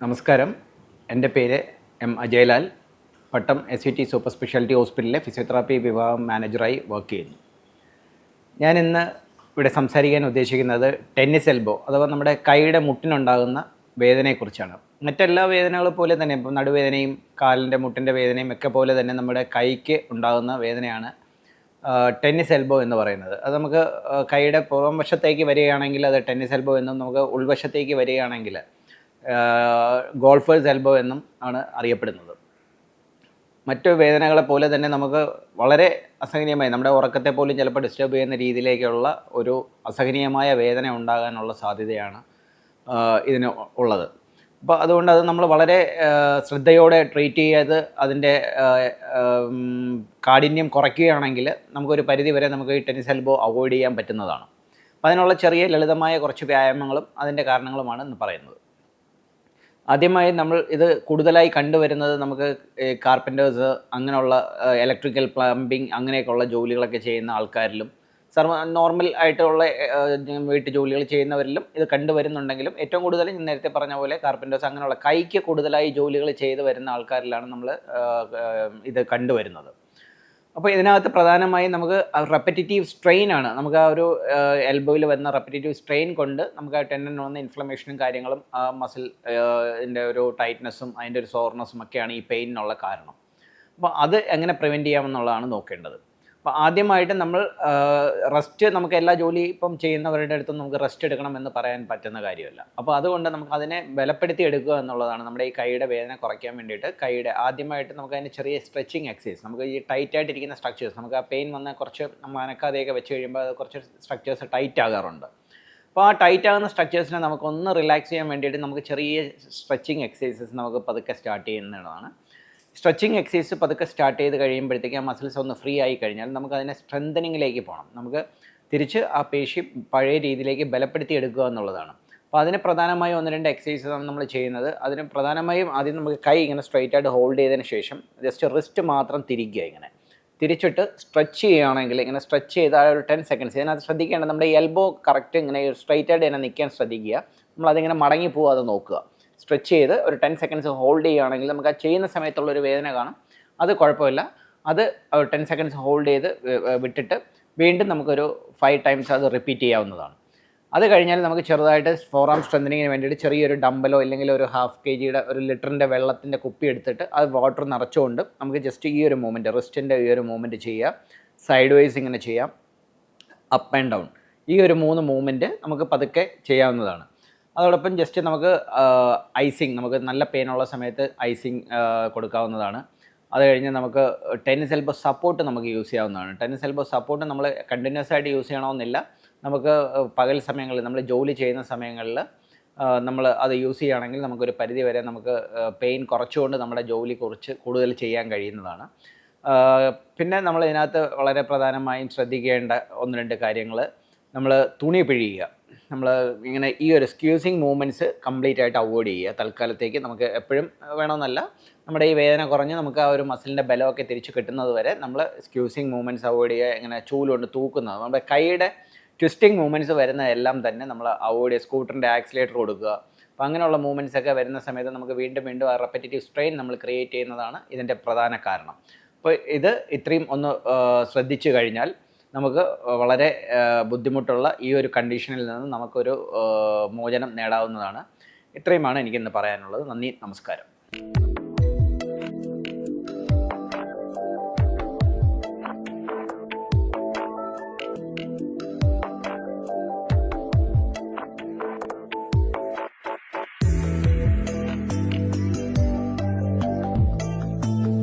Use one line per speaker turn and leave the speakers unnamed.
നമസ്കാരം. എന്റെ പേര് M Ajaylal. Pattom S C T super speciality ഹോസ്പിറ്റലിലെ ഫിസിയോതെറാപ്പി വിഭാഗം മാനേജറായി വർക്ക് ചെയ്യുന്നു. ഞാൻ ഇന്ന് ഇവിടെ സംസാരിക്കാൻ ഉദ്ദേശിക്കുന്നത് ടെന്നിസ് എൽബോ അഥവാ നമ്മുടെ കൈയുടെ മുട്ടിനുണ്ടാകുന്ന വേദനയെക്കുറിച്ചാണ്. മറ്റെല്ലാ വേദനകളെ പോലെ തന്നെ ഇപ്പം നടുവേദനയും കാലിന്റെ മുട്ടിന്റെ വേദനയും ഒക്കെ പോലെ തന്നെ നമ്മുടെ കൈക്ക് ഉണ്ടാകുന്ന വേദനയാണ് ടെന്നിസ് എൽബോ എന്ന് പറയുന്നത്. അത് നമുക്ക് കൈയുടെ പുറം വശത്തേക്ക് വരികയാണെങ്കിൽ അത് ടെന്നിസ് എൽബോ എന്നും നമുക്ക് ഉൾവശത്തേക്ക് വരികയാണെങ്കിൽ ഗോൾഫേഴ്സ് എൽബോ എന്നും ആണ് അറിയപ്പെടുന്നത്. മറ്റു വേദനകളെ പോലെ തന്നെ നമുക്ക് വളരെ അസഹനീയമായി നമ്മുടെ ഉറക്കത്തെ പോലും ചിലപ്പോൾ ഡിസ്റ്റർബ് ചെയ്യുന്ന രീതിയിലേക്കുള്ള ഒരു അസഹനീയമായ വേദന ഉണ്ടാകാനുള്ള സാധ്യതയാണ് ഇതിന് ഉള്ളത്. അപ്പോൾ അതുകൊണ്ട് അത് നമ്മൾ വളരെ ശ്രദ്ധയോടെ ട്രീറ്റ് ചെയ്ത് അതിന്റെ കാഠിന്യം കുറയ്ക്കുകയാണെങ്കിൽ നമുക്കൊരു പരിധി വരെ നമുക്ക് ഈ ടെന്നിസ് എൽബോ അവോയ്ഡ് ചെയ്യാൻ പറ്റുന്നതാണ്. അപ്പോൾ അതിനുള്ള ചെറിയ ലളിതമായ കുറച്ച് വ്യായാമങ്ങളും അതിന്റെ കാരണങ്ങളുമാണ് ഇന്ന് പറയുന്നത്. ആദ്യമായി നമ്മൾ ഇത് കൂടുതലായി കണ്ടുവരുന്നത് നമുക്ക് കാർപ്പന്റേഴ്സ് അങ്ങനെയുള്ള ഇലക്ട്രിക്കൽ പ്ലംബിംഗ് അങ്ങനെയൊക്കെയുള്ള ജോലികളൊക്കെ ചെയ്യുന്ന ആൾക്കാരിലും സർവ നോർമൽ ആയിട്ടുള്ള വീട്ടു ജോലികൾ ചെയ്യുന്നവരിലും ഇത് കണ്ടുവരുന്നുണ്ടെങ്കിലും ഏറ്റവും കൂടുതൽ ഞാൻ നേരത്തെ പറഞ്ഞ പോലെ കാർപ്പന്റേഴ്സ് അങ്ങനെയുള്ള കൈക്ക് കൂടുതലായി ജോലികൾ ചെയ്തു വരുന്ന ആൾക്കാരിലാണ് നമ്മൾ ഇത് കണ്ടുവരുന്നത്. അപ്പോൾ ഇതിനകത്ത് പ്രധാനമായും നമുക്ക് റെപ്പറ്റേറ്റീവ് സ്ട്രെയിൻ ആണ്. നമുക്ക് ആ ഒരു എൽബോയിൽ വരുന്ന റെപ്പറ്റേറ്റീവ് സ്ട്രെയിൻ കൊണ്ട് നമുക്ക് ആ ടെൻഡൻ വന്ന ഇൻഫ്ലമേഷനും കാര്യങ്ങളും ആ മസിൽ ഇതിന്റെ ഒരു ടൈറ്റ്നസ്സും അതിന്റെ ഒരു സോർനെസ്സും ഒക്കെയാണ് ഈ പെയിനിനുള്ള കാരണം. അപ്പോൾ അത് എങ്ങനെ പ്രിവെന്റ് ചെയ്യാമെന്നുള്ളതാണ് നോക്കേണ്ടത്. അപ്പോൾ ആദ്യമായിട്ട് നമ്മൾ റെസ്റ്റ് നമുക്ക് എല്ലാ ജോലി ഇപ്പം ചെയ്യുന്നവരുടെ അടുത്തും നമുക്ക് റെസ്റ്റ് എടുക്കണം എന്ന് പറയാൻ പറ്റുന്ന കാര്യമല്ല. അപ്പോൾ അതുകൊണ്ട് നമുക്ക് അതിനെ ബലപ്പെടുത്തി എടുക്കുക എന്നുള്ളതാണ് നമ്മുടെ ഈ കൈയുടെ വേദന കുറയ്ക്കാൻ വേണ്ടിയിട്ട് കൈയുടെ ആദ്യമായിട്ട് നമുക്ക് അതിന് ചെറിയ സ്ട്രെച്ചിങ് എക്സസൈസ് നമുക്ക് ഈ ടൈറ്റ് ആയിട്ടിരിക്കുന്ന സ്ട്രക്ചേഴ്സ് നമുക്ക് ആ പെയിൻ വന്ന കുറച്ച് മനക്കാതെയൊക്കെ വെച്ച് കഴിയുമ്പോൾ അത് കുറച്ച് സ്ട്രക്ചേഴ്സ് ടൈറ്റ് ആകാറുണ്ട്. അപ്പോൾ ആ ടൈറ്റ് ആകുന്ന സ്ട്രക്ചേഴ്സിനെ നമുക്കൊന്ന് റിലാക്സ് ചെയ്യാൻ വേണ്ടിയിട്ട് നമുക്ക് ചെറിയ സ്ട്രെച്ചിങ് എക്സസൈസസ് നമുക്ക് പതുക്കെ സ്റ്റാർട്ട് ചെയ്യുന്നതാണ്. സ്ട്രെച്ചിങ് എക്സസൈസ് പതുക്കെ സ്റ്റാർട്ട് ചെയ്ത് കഴിയുമ്പോഴത്തേക്ക് ആ മസിൽസ് ഒന്ന് ഫ്രീ ആയി കഴിഞ്ഞാൽ നമുക്ക് അതിനെ സ്ട്രെങ്തനിങ്ങിലേക്ക് പോകണം. നമുക്ക് തിരിച്ച് ആ പേശി പഴയ രീതിയിലേക്ക് ബലപ്പെടുത്തി എടുക്കുക എന്നുള്ളതാണ്. അപ്പോൾ അതിന് പ്രധാനമായും ഒന്ന് രണ്ട് എക്സസൈസാണ് നമ്മൾ ചെയ്യുന്നത്. അതിന് പ്രധാനമായും ആദ്യം നമുക്ക് കൈ ഇങ്ങനെ സ്ട്രൈറ്റ് ആയിട്ട് ഹോൾഡ് ചെയ്തതിന് ശേഷം ജസ്റ്റ് റിസ്റ്റ് മാത്രം തിരിക്കുക ഇങ്ങനെ. തിരിച്ചിട്ട് സ്ട്രെച്ച് ചെയ്യുകയാണെങ്കിൽ ഇങ്ങനെ സ്ട്രെച്ച് ചെയ്ത് ഒരു ടെൻ സെക്കൻഡ്സ് ഇതിനകത്ത് ശ്രദ്ധിക്കേണ്ടത് നമ്മുടെ എൽബോ കറക്റ്റ് ഇങ്ങനെ സ്ട്രൈറ്റ് ആയിട്ട് തന്നെ നിൽക്കാൻ ശ്രദ്ധിക്കുക. നമ്മളതിങ്ങനെ മടങ്ങി പോകാതെ നോക്കുക. സ്ട്രെച്ച് ചെയ്ത് ഒരു ടെൻ സെക്കൻഡ്സ് ഹോൾഡ് ചെയ്യുകയാണെങ്കിൽ നമുക്ക് ആ ചെയ്യുന്ന സമയത്തുള്ള ഒരു വേദന കാണും. അത് കുഴപ്പമില്ല. അത് ടെൻ സെക്കൻഡ്സ് ഹോൾഡ് ചെയ്ത് വിട്ടിട്ട് വീണ്ടും നമുക്കൊരു ഫൈവ് ടൈംസ് അത് റിപ്പീറ്റ് ചെയ്യാവുന്നതാണ്. അത് കഴിഞ്ഞാൽ നമുക്ക് ചെറുതായിട്ട് ഫോർ ആം സ്ട്രെന്തനിങ്ങിന് വേണ്ടിയിട്ട് ചെറിയൊരു ഡമ്പലോ അല്ലെങ്കിൽ ഒരു ഹാഫ് കെ ജിയുടെ ഒരു ലിറ്ററിന്റെ വെള്ളത്തിന്റെ കുപ്പി എടുത്തിട്ട് അത് വാട്ടർ നിറച്ചുകൊണ്ട് നമുക്ക് ജസ്റ്റ് ഈ ഒരു മൂവ്മെന്റ് റിസ്റ്റിന്റെ ഈ ഒരു മൂവ്മെന്റ് ചെയ്യുക. സൈഡ് വൈസ് ഇങ്ങനെ ചെയ്യാം. അപ്പ് ആൻഡ് ഡൗൺ ഈ ഒരു മൂന്ന് മൂവ്മെന്റ് നമുക്ക് പതുക്കെ ചെയ്യാവുന്നതാണ്. അതോടൊപ്പം ജസ്റ്റ് നമുക്ക് ഐസിങ് നമുക്ക് നല്ല പെയിനുള്ള സമയത്ത് ഐസിങ് കൊടുക്കാവുന്നതാണ്. അത് കഴിഞ്ഞ് നമുക്ക് ടെന്നിസ് എൽബോ സപ്പോർട്ട് നമുക്ക് യൂസ് ചെയ്യാവുന്നതാണ്. ടെന്നിസ് എൽബോ സപ്പോർട്ട് നമ്മൾ കണ്ടിന്യൂസ് ആയിട്ട് യൂസ് ചെയ്യണമെന്നില്ല. നമുക്ക് പകൽ സമയങ്ങളിൽ നമ്മൾ ജോലി ചെയ്യുന്ന സമയങ്ങളിൽ നമ്മൾ അത് യൂസ് ചെയ്യുകയാണെങ്കിൽ നമുക്കൊരു പരിധി വരെ നമുക്ക് പെയിൻ കുറച്ചുകൊണ്ട് നമ്മുടെ ജോലി കുറച്ച് കൂടുതൽ ചെയ്യാൻ കഴിയുന്നതാണ്. പിന്നെ നമ്മൾ ഇതിനകത്ത് വളരെ പ്രധാനമായും ശ്രദ്ധിക്കേണ്ട ഒന്ന് രണ്ട് കാര്യങ്ങൾ. നമ്മൾ തുണി പിഴിയുക. നമ്മൾ ഇങ്ങനെ ഈ ഒരു സ്ക്യൂസിങ് മൂവ്മെന്റ്സ് കംപ്ലീറ്റ് ആയിട്ട് അവോയ്ഡ് ചെയ്യുക. തൽക്കാലത്തേക്ക് നമുക്ക് എപ്പോഴും വേണമെന്നല്ല. നമ്മുടെ ഈ വേദന കുറഞ്ഞ് നമുക്ക് ആ ഒരു മസിലിന്റെ ബലമൊക്കെ തിരിച്ച് കിട്ടുന്നത് വരെ നമ്മൾ സ്ക്യൂസിങ് മൂവ്മെന്റ്സ് അവോയ്ഡ് ചെയ്യുക ഇങ്ങനെ ചൂലുകൊണ്ട് തൂക്കുന്നത്. നമ്മുടെ കൈയുടെ ട്വിസ്റ്റിംഗ് മൂവ്മെന്റ്സ് വരുന്ന എല്ലാം തന്നെ നമ്മൾ അവോയ്ഡ് ചെയ്യുക. സ്കൂട്ടറിന്റെ ആക്സിലേറ്റർ കൊടുക്കുക. അപ്പോൾ അങ്ങനെയുള്ള മൂവ്മെന്റ്സ് ഒക്കെ വരുന്ന സമയത്ത് നമുക്ക് വീണ്ടും വീണ്ടും ആ റെപ്പറ്റേറ്റീവ് സ്ട്രെയിൻ നമ്മൾ ക്രിയേറ്റ് ചെയ്യുന്നതാണ് ഇതിന്റെ പ്രധാന കാരണം. അപ്പോൾ ഇത് ഇത്രയും ഒന്ന് ശ്രദ്ധിച്ചു കഴിഞ്ഞാൽ നമുക്ക് വളരെ ബുദ്ധിമുട്ടുള്ള ഈ ഒരു കണ്ടീഷനിൽ നിന്ന് നമുക്കൊരു മോചനം നേടാവുന്നതാണ്. ഇത്രയുമാണ് എനിക്കിന്ന് പറയാനുള്ളത്. നന്ദി നമസ്കാരം.